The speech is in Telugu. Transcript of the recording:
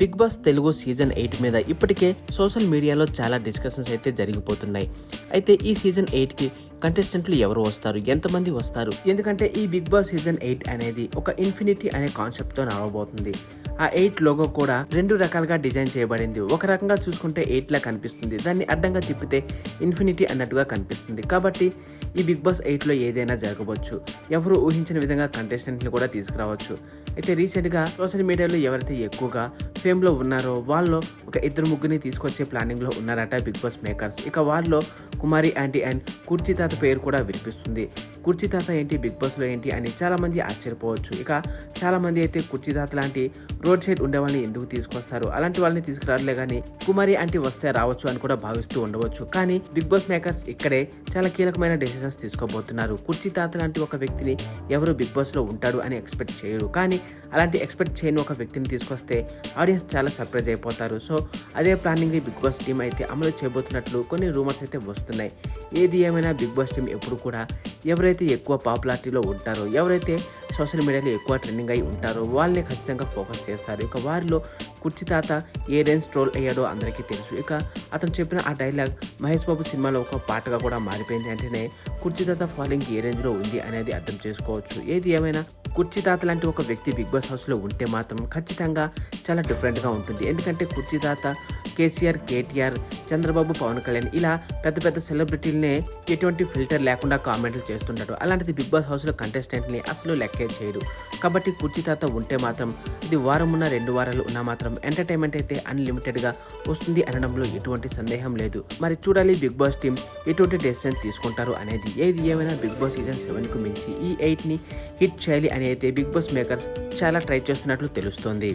Big Boss Telugu season eight మీద ఇప్పటికే సోషల్ మీడియాలో చాలా డిస్కషన్స్ అయితే జరిగిపోతున్నాయి. అయితే ఈ సీజన్ ఎయిట్కి కంటెస్టెంట్లు ఎవరు వస్తారు? ఎంతమంది వస్తారు? ఎందుకంటే ఈ బిగ్ బాస్ సీజన్ ఎయిట్ అనేది ఒక ఇన్ఫినిటీ అనే కాన్సెప్ట్తో నడవబోతుంది. ఆ ఎయిట్ లోగో కూడా రెండు రకాలుగా డిజైన్ చేయబడింది. ఒక రకంగా చూసుకుంటే ఎయిట్ లా కనిపిస్తుంది. దాన్ని అడ్డంగా తిప్పితే ఇన్ఫినిటీ అన్నట్టుగా కనిపిస్తుంది. కాబట్టి ఈ బిగ్ బాస్ ఎయిట్లో ఏదైనా జరగవచ్చు. ఎవరు ఊహించిన విధంగా కంటెస్టెంట్ని కూడా తీసుకురావచ్చు. అయితే రీసెంట్గా సోషల్ మీడియాలో ఎవరైతే ఎక్కువగా ఫేమ్లో ఉన్నారో వాళ్ళు ఒక ఇద్దరు ముగ్గురిని తీసుకొచ్చే ప్లానింగ్లో ఉన్నారట బిగ్ బాస్ మేకర్స్. ఇక వాళ్ళలో కుమారి ఆంటీ అండ్ కుర్చీ తాత పేరు కూడా వినిపిస్తుంది. కుర్చీ తాత ఏంటి బిగ్ బాస్లో ఏంటి అని చాలామంది ఆశ్చర్యపోవచ్చు. ఇక చాలామంది అయితే కుర్చీ తాత లాంటి రోడ్ సైడ్ ఉండే వాళ్ళని ఎందుకు తీసుకొస్తారు? అలాంటి వాళ్ళని తీసుకురాలే కానీ కుమారి అంటే వస్తే రావచ్చు అని కూడా భావిస్తూ ఉండవచ్చు. కానీ బిగ్ బాస్ మేకర్స్ ఇక్కడే చాలా కీలకమైన డెసిషన్స్ తీసుకోబోతున్నారు. కుర్చీ తాత లాంటి ఒక వ్యక్తిని ఎవరు బిగ్ బాస్లో ఉంటాడు అని ఎక్స్పెక్ట్ చేయరు. కానీ అలాంటి ఎక్స్పెక్ట్ చేయని ఒక వ్యక్తిని తీసుకొస్తే ఆడియన్స్ చాలా సర్ప్రైజ్ అయిపోతారు. సో అదే ప్లానింగ్ బిగ్ బాస్ టీం అయితే అమలు చేయబోతున్నట్లు కొన్ని రూమర్స్ అయితే వస్తున్నాయి. ఏది ఏమైనా బిగ్ బాస్ టీం ఎప్పుడు కూడా ఎవరైతే ఎక్కువ పాపులారిటీలో ఉంటారో ఎవరైతే సోషల్ మీడియాలో ఎక్కువ ట్రెండింగ్ అయి ఉంటారో వాళ్ళని ఖచ్చితంగా ఫోకస్ చేస్తారు. ఇక వారిలో కుర్చీ తాత ఏ రేంజ్ ట్రోల్ అయ్యాడో అందరికీ తెలుసు. ఇక అతను చెప్పిన ఆ డైలాగ్ మహేష్ బాబు సినిమాలో ఒక పాటగా కూడా మారిపోయింది. అంటేనే కుర్చీ తాత ఫాలోయింగ్ ఏ రేంజ్లో ఉంది అనేది అర్థం చేసుకోవచ్చు. ఏది ఏమైనా కుర్చీ తాత లాంటి ఒక వ్యక్తి బిగ్ బాస్ హౌస్లో ఉంటే మాత్రం ఖచ్చితంగా చాలా డిఫరెంట్గా ఉంటుంది. ఎందుకంటే కుర్చీ తాత కేసీఆర్ కేటీఆర్ చంద్రబాబు పవన్ కళ్యాణ్ ఇలా పెద్ద పెద్ద సెలబ్రిటీలనే ఎటువంటి ఫిల్టర్ లేకుండా కామెంట్లు చేస్తుంటాడు అలాంటిది బిగ్ బాస్ హౌస్లో కంటెస్టెంట్ని అసలు లెక్కే చేయడు కాబట్టి కుర్చీ తాత ఉంటే మాత్రం ఇది వారం ఉన్న రెండు వారాలు ఉన్నా మాత్రం ఎంటర్టైన్మెంట్ అయితే అన్లిమిటెడ్గా వస్తుంది అనడంలో ఎటువంటి సందేహం లేదు. మరి చూడాలి బిగ్ బాస్ టీం ఎటువంటి డెసిషన్ తీసుకుంటారు అనేది. ఏది ఏమైనా బిగ్ బాస్ సీజన్ సెవెన్కు మించి ఈ ఎయిట్ని హిట్ చేయాలి అని అయితే బిగ్ బాస్ మేకర్స్ చాలా ట్రై చేస్తున్నట్లు తెలుస్తోంది.